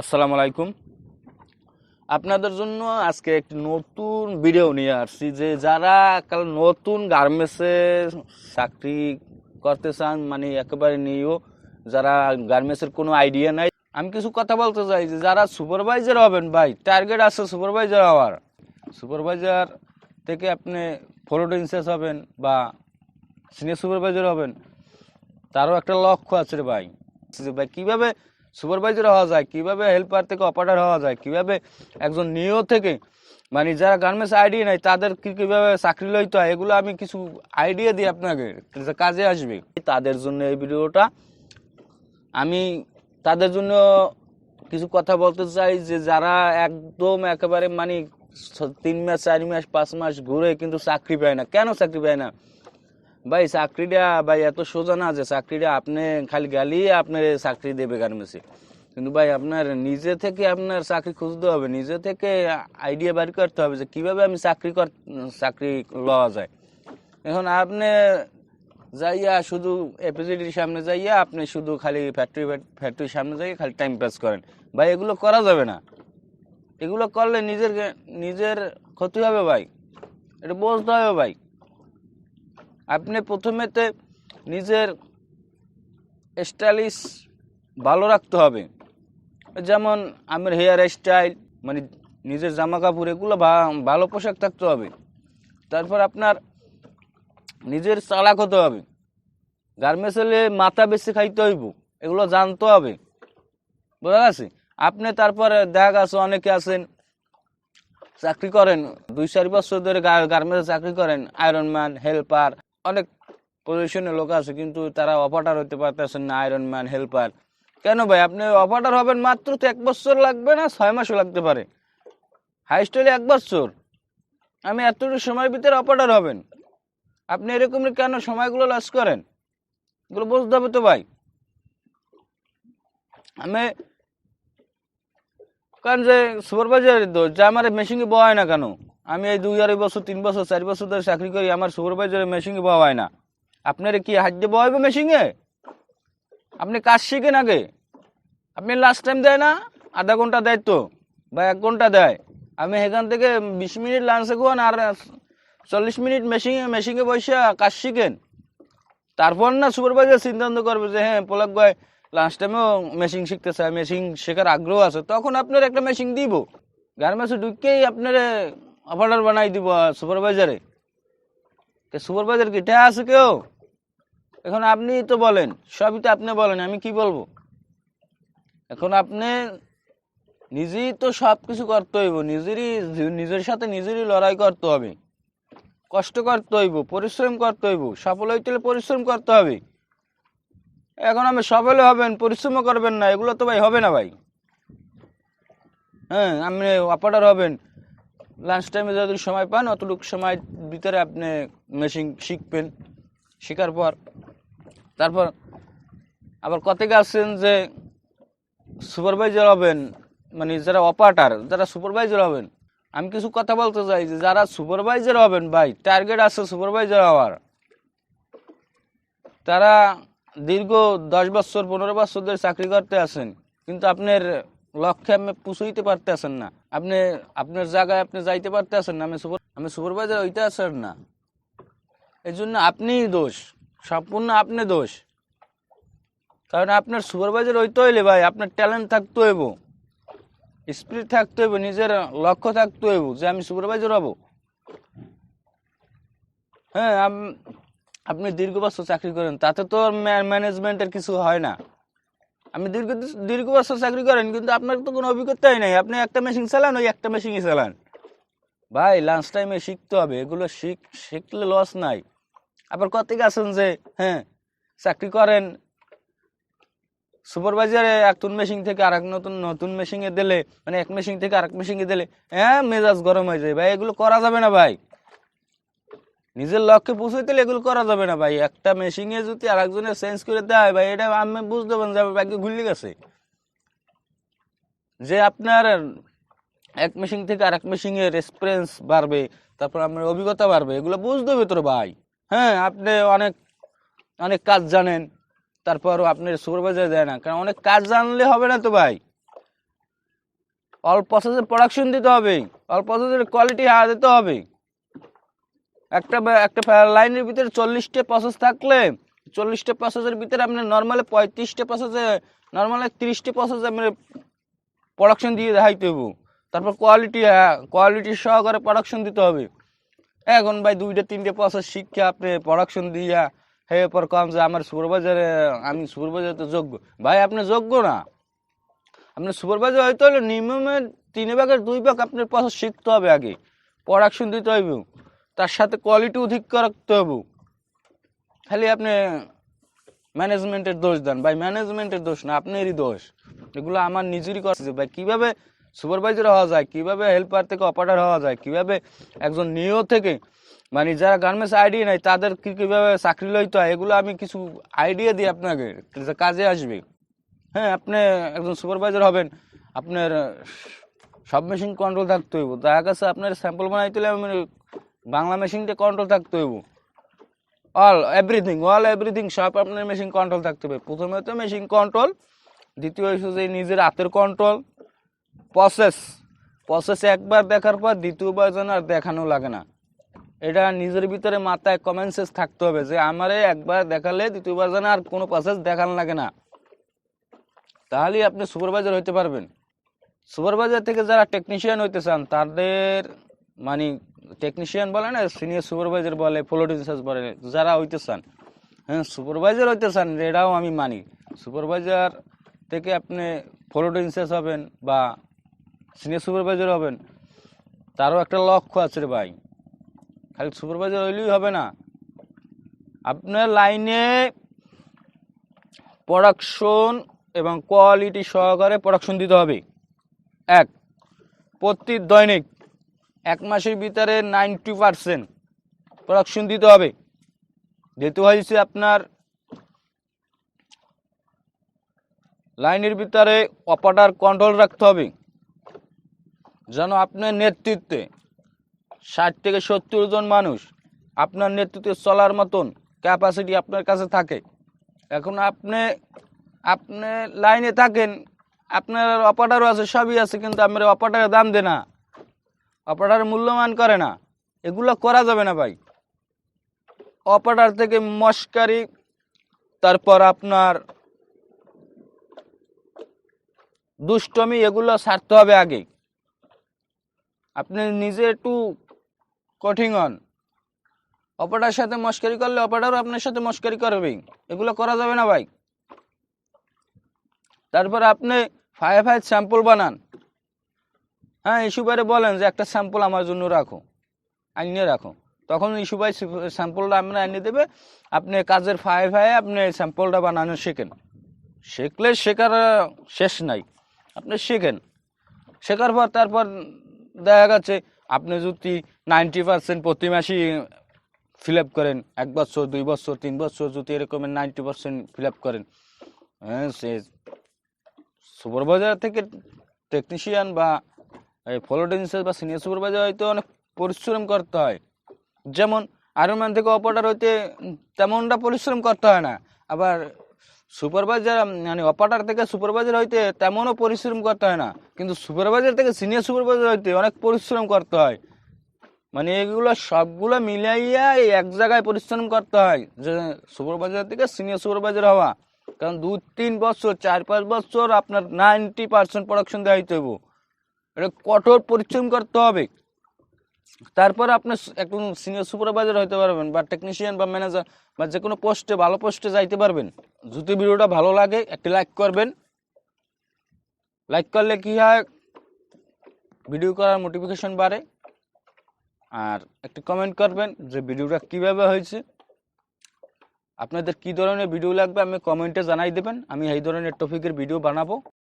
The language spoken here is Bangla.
আসসালামু আলাইকুম। আপনাদের জন্য আজকে একটি নতুন ভিডিও নিয়ে আসছি যে যারা কাল নতুন গার্মেন্টসে চাকরি করতে চান মানে একেবারে নিয়েও যারা গার্মেন্টসের কোনো আইডিয়া নাই, আমি কিছু কথা বলতে চাই যে যারা সুপারভাইজার হবেন ভাই টার্গেট আছে সুপারভাইজার হওয়ার। সুপারভাইজার থেকে আপনি ফলোড ইনচার্জ হবেন বা সিনিয়র সুপারভাইজার হবেন, তারও একটা লক্ষ্য আছে রে ভাই। ভাই, কীভাবে সুপারভাইজার হওয়া যায়, কীভাবে হেল্পার থেকে অপারেটর হওয়া যায়, কীভাবে একজন নিও থেকে মানে যারা গার্মেন্টস আইডিয়া নাই তাদের কীভাবে চাকরি লইতে হয়, এগুলো আমি কিছু আইডিয়া দিই আপনাকে কাজে আসবে। তাদের জন্য এই ভিডিওটা আমি তাদের জন্য কিছু কথা বলতে চাই, যে যারা একদম একেবারে মানে তিন মাস, চার মাস, পাঁচ মাস ঘুরে কিন্তু চাকরি পায় না। কেন চাকরি পায় না? ভাই, চাকরিটা ভাই এত সোজা না যে চাকরিটা আপনি খালি গেলেই আপনার চাকরি দেবে গার্মেন্টসে কিন্তু ভাই, আপনার নিজে থেকে আপনার চাকরি খুঁজতে হবে, নিজে থেকে আইডিয়া বের করতে হবে যে কীভাবে আমি চাকরি কর, চাকরি লওয়া যায়। এখন আপনি যাইয়া শুধু এপিজিডির সামনে যাইয়া আপনি শুধু খালি ফ্যাক্টরি ফ্যাক্টরির সামনে যাই খালি টাইম পাস করেন। ভাই, এগুলো করা যাবে না। এগুলো করলে নিজের নিজের ক্ষতি হবে ভাই। এটা বুঝতে হবে ভাই। আপনি প্রথমেতে নিজের স্টাইলিশ ভালো রাখতে হবে। যেমন আমার হেয়ার স্টাইল মানে নিজের জামা কাপড় এগুলো ভালো পোশাক থাকতে হবে। তারপর আপনার নিজের চালাক হতে হবে। গার্মেন্টস হলে মাথা বেশি খাইতে হইব, এগুলো জানতে হবে। বোঝা গেছে? আপনি তারপরে দেখা গেছে অনেকে আছেন, চাকরি করেন, দুই চার বছর ধরে গার্মেন্টসে চাকরি করেন আয়রন ম্যান হেল্পার অনেক পজিশনের লোক আছে, কিন্তু তারা অপারেটর হতে পারতেছেন না আয়রন ম্যান হেল্পার কেন ভাই? আপনি অপারেটর হবেন মাত্র তো এক বছর লাগবে না, ছয় মাসও লাগতে পারে। হাইস্ট এক বছর। আমি এতটুকু সময়ের ভিতরে অপারেটর হবেন। আপনি এরকম কেন সময়গুলো লস করেন? এগুলো বুঝতে হবে তো ভাই। আমি কারণ যে সুপারভাইজারের দোষ, যে আমার মেশিনে বয় না কেন? আমি এই দুই আড়াই বছর, তিন বছর, চার বছর ধরে চাকরি করি, আমার সুপারভাইজারের মেশিনে বয় না। আপনার কি হাত দিয়ে বয়াবে মেশিনে আপনি কাজ শিখেন আগে। আপনি লাস্ট টাইম দেয় না, আধা ঘণ্টা দেয় তো, বা এক ঘণ্টা দেয়। আমি সেখান থেকে বিশ মিনিট লাঞ্চে গোয়ান আর চল্লিশ মিনিট মেশিনে মেশিনে বসে কাজ শিখেন। তারপর না সুপারভাইজার সিদ্ধান্ত করবে যে হ্যাঁ পোলাক ভাই লাঞ্চ টাইমেও মেশিন শিখতে চায় মেশিন শেখার আগ্রহ আছে। তখন আপনার একটা মেশিন দিব। গার্মেন্টসে ঢুকেই আপনার অপারেটর বানাই দিব সুপারভাইজারে সুপারভাইজার কি ঠেয়া আছে কেউ? এখন আপনি তো বলেন, সবই তো আপনি বলেন, আমি কি বলব? এখন আপনি নিজেই তো সব কিছু করতে হইব, নিজেরই, নিজের সাথে নিজেরই লড়াই করতে হবে। কষ্ট করতে হইব, পরিশ্রম করতে হইব, সফল হইতে হলে পরিশ্রম করতে হবে। এখন আমি সফল হবেন, পরিশ্রমও করবেন না, এগুলো তো ভাই হবে না ভাই। হ্যাঁ আপনি অপারেটর হবেন। লাঞ্চ টাইমে যদি সময় পান, অতটুকু সময় ভিতরে আপনি মেশিন শিখবেন। শেখার পর, তারপর আবার কত আছেন যে সুপারভাইজার হবেন মানে যারা অপারেটার যারা সুপারভাইজার হবেন, আমি কিছু কথা বলতে চাই যে যারা সুপারভাইজার হবেন ভাই টার্গেট আছে সুপারভাইজার হওয়ার। তারা দীর্ঘ দশ বছর, পনেরো বছর ধরে চাকরি করতে আছেন, কিন্তু আপনার লক্ষ্যে আপনি পুষইতে পারতেছেন না। আপনি, আপনার জায়গায় আপনি যাইতে পারতে পারতেছেন না। আমি সুপার, আমি সুপারভাইজার হইতে আছেন না। এই জন্য আপনিই দোষ। সম্পূর্ণ আপনি দোষ। কারণ আপনার সুপারভাইজার হইতে হইলে ভাই, আপনার ট্যালেন্ট থাকতে হইব। স্পিরিট থাকতে হইব, নিজের লক্ষ্য থাকতে হইব যে আমি সুপারভাইজার হব। হ্যাঁ আপনি দীর্ঘ বছর চাকরি করেন, তাতে তো ম্যানেজমেন্টের কিছু হয় না। আমি দীর্ঘ দীর্ঘ বছর চাকরি করেন, কিন্তু আপনার তো কোনো অভিজ্ঞতাই নাই। আপনি একটা মেশিন চালান, ওই একটা মেশিনই চালান। ভাই লাঞ্চ টাইমে শিখতে হবে। এগুলো শিখ, শিখলে লস নাই। আবার কত আছেন যে হ্যাঁ চাকরি করেন। সুপারভাইজারে নতুন মেশিন থেকে আরেক নতুন নতুন মেশিনে দিলে মানে এক মেশিন থেকে আরেক মেশিনে দিলে হ্যাঁ মেজাজ গরম হয়ে যায়। ভাই, এগুলো করা যাবে না, ভাই। নিজের লক্ষ্যে পৌঁছাইতে এগুলো করা যাবে না ভাই। একটা মেশিনে যদি আরেকজনের চেঞ্জ করে দেয় ভাই, এটা আমি বুঝতে পারেন যে ভাগ্য ঘুরলে গেছে। যে আপনার এক মেশিন থেকে আরেক মেশিনের এক্সপিরিয়েন্স বাড়বে, তারপর আপনার অভিজ্ঞতা বাড়বে, এগুলো বুঝতে হবে তোর ভাই। হ্যাঁ আপনি অনেক অনেক কাজ জানেন তারপর আপনার সুপারভাইজার দেয় না, কারণ অনেক কাজ জানলে হবে না তো ভাই। অল প্রসেসের প্রোডাকশন দিতে হবে অল প্রসেসের কোয়ালিটি হার দিতে হবে। একটা একটা লাইনের ভিতরে চল্লিশটা প্রসেস থাকলে, চল্লিশটা প্রসেসের ভিতরে আপনি নর্মালি পঁয়ত্রিশটা প্রসেসে নর্মালি তিরিশটা প্রসেস আপনি প্রোডাকশন দিয়ে দেখাইতে হব তারপর কোয়ালিটি কোয়ালিটি সহকারে প্রোডাকশন দিতে হবে। এখন ভাই দুইটা, তিনটে প্রসেস শিক্ষা, আপনি প্রোডাকশন দিয়া, হে পর কম যে আমার সুপারভাইজারে আমি সুপারভাইজার তো যোগ্য। ভাই, আপনি যোগ্য না। আপনি সুপারভাইজার হইতে হলে নিয়মে তিন ভাগের দুই ভাগ আপনার প্রসেস শিখতে হবে আগে। প্রোডাকশন দিতে হইব। তার সাথে কোয়ালিটিও ঠিক রাখতে হবে। খালি আপনি ম্যানেজমেন্টের দোষ দেন। ভাই ম্যানেজমেন্টের দোষ না, আপনারই দোষ। এগুলো আমার নিজেরই করছে ভাই, কীভাবে সুপারভাইজার হওয়া যায়, কীভাবে হেল্পার থেকে অপারেটর হওয়া যায়, কীভাবে একজন নিও থেকে মানে যারা গার্মেন্টস আইডিয়া নাই তাদের কীভাবে চাকরি লইতে হয়, এগুলো আমি কিছু আইডিয়া দিই আপনাকে কাজে আসবে। হ্যাঁ আপনি একজন সুপারভাইজার হবেন, আপনার সব মেশিন কন্ট্রোল থাকতে হইব। দেখা গেছে আপনার স্যাম্পল বানাইতে হলে আমি বাংলা মেশিনটা কন্ট্রোল থাকতে হইব। অল এভরিথিং অল এভরিথিং সব আপনার মেশিন কন্ট্রোল থাকতে হবে। প্রথমে তো মেশিন কন্ট্রোল দ্বিতীয় হচ্ছে যে নিজের হাতের কন্ট্রোল প্রসেস প্রসেস একবার দেখার পর দ্বিতীয়বার যেন আর দেখানো লাগে না। এটা নিজের ভিতরে মাথায় কমন সেন্স থাকতে হবে যে আমারে একবার দেখালে দ্বিতীয়বার যেন আর কোনো প্রসেস দেখানো লাগে না। তাহলেই আপনি সুপারভাইজার হইতে পারবেন। সুপারভাইজার থেকে যারা টেকনিশিয়ান হইতে চান, তাদের মানে টেকনিশিয়ান বলে না সিনিয়র সুপারভাইজার বলে ফ্লোটিন্সাস বলে, যারা হইতে চান হ্যাঁ সুপারভাইজার হইতে চান এটাও আমি মানি। সুপারভাইজার থেকে আপনি ফ্লোটিন্সাস হবেন বা সিনিয়র সুপারভাইজার হবেন, তারও একটা লক্ষ্য আছে রে ভাই। খালি সুপারভাইজার হইলেই হবে না। আপনার লাইনে প্রোডাকশন এবং কোয়ালিটি সহকারে প্রোডাকশন দিতে হবে। এক, প্রতি দৈনিক এক মাসের ভিতরে নাইনটি পারসেন্ট প্রোডাকশন দিতে হবে। যেহেতু হয়েছে আপনার লাইনের ভিতরে অপারেটর কন্ট্রোল রাখতে হবে। যেন আপনার নেতৃত্বে ষাট থেকে সত্তর জন মানুষ আপনার নেতৃত্বে চলার মতন ক্যাপাসিটি আপনার কাছে থাকে। এখন আপনি আপনি লাইনে থাকেন, আপনার অপারেটারও আছে, সবই আছে, কিন্তু আপনার অপারেটারের দাম দেয় না। অপারেটার মূল্যমান করে না। এগুলো করা যাবে না ভাই। অপারেটার থেকে মস্কারি তারপর আপনার দুষ্টমি, এগুলো ছাড়তে হবে আগে। আপনি নিজে একটু কঠিন হন। অপারেটার সাথে মস্কারি করলে অপারেটারও আপনার সাথে মস্কারি করবে এগুলো করা যাবে না ভাই। তারপর আপনি ফায়ার ফায়ার স্যাম্পল বানান। হ্যাঁ ইস্যুবারে বলেন যে একটা স্যাম্পল আমার জন্য রাখো আনিয়ে রাখো। তখন ইস্যুবাই স্যাম্পলটা আপনার আনিয়ে দেবে, আপনি কাজের ফায়ে ফায়ে আপনি স্যাম্পলটা বানানো শেখেন। শিখলে শেখার শেষ নাই, আপনি শেখেন। শেখার পর তারপর দেখা গেছে, আপনি যদি নাইনটি পার্সেন্ট প্রতি মাসেই ফিল আপ করেন, এক বছর, দুই বছর, তিন বছর যদি এরকমের নাইনটি পার্সেন্ট ফিল আপ করেন হ্যাঁ সে সুপারভাইজার থেকে টেকনিশিয়ান বা এই ফলোডেন্সের বা সিনিয়র সুপারভাইজার হয়তো অনেক পরিশ্রম করতে হয়। যেমন আয়রনম্যান থেকে অপারেটর হইতে তেমনটা পরিশ্রম করতে হয় না। আবার সুপারভাইজার মানে অপারেটর থেকে সুপারভাইজার হইতে তেমনও পরিশ্রম করতে হয় না। কিন্তু সুপারভাইজার থেকে সিনিয়র সুপারভাইজার হইতে অনেক পরিশ্রম করতে হয়। মানে এগুলো সবগুলো মিলাইয়া এক জায়গায় পরিশ্রম করতে হয় যে সুপারভাইজার থেকে সিনিয়র সুপারভাইজার হওয়া। কারণ দু তিন বছর চার পাঁচ বছর আপনার নাইনটি পার্সেন্ট প্রোডাকশন দেওয়া হইতে হইব। এটা কঠোর পরিশ্রম করতে হবে। তারপর আপনি একজন সিনিয়র সুপারভাইজার হতে পারবেন বা টেকনিশিয়ান বা ম্যানেজার বা যে কোনো পোস্টে ভালো পোস্টে যাইতে পারবেন। যদি ভিডিওটা ভালো লাগে, একটি লাইক করবেন। লাইক করলে কি হয়? ভিডিও করার মোটিভেশন বাড়ে। আর একটি কমেন্ট করবেন যে ভিডিওটা কীভাবে হয়েছে। আপনাদের কি ধরনের ভিডিও লাগবে, আমি কমেন্টে জানাই দেবেন। আমি এই ধরনের টপিকের ভিডিও বানাবো।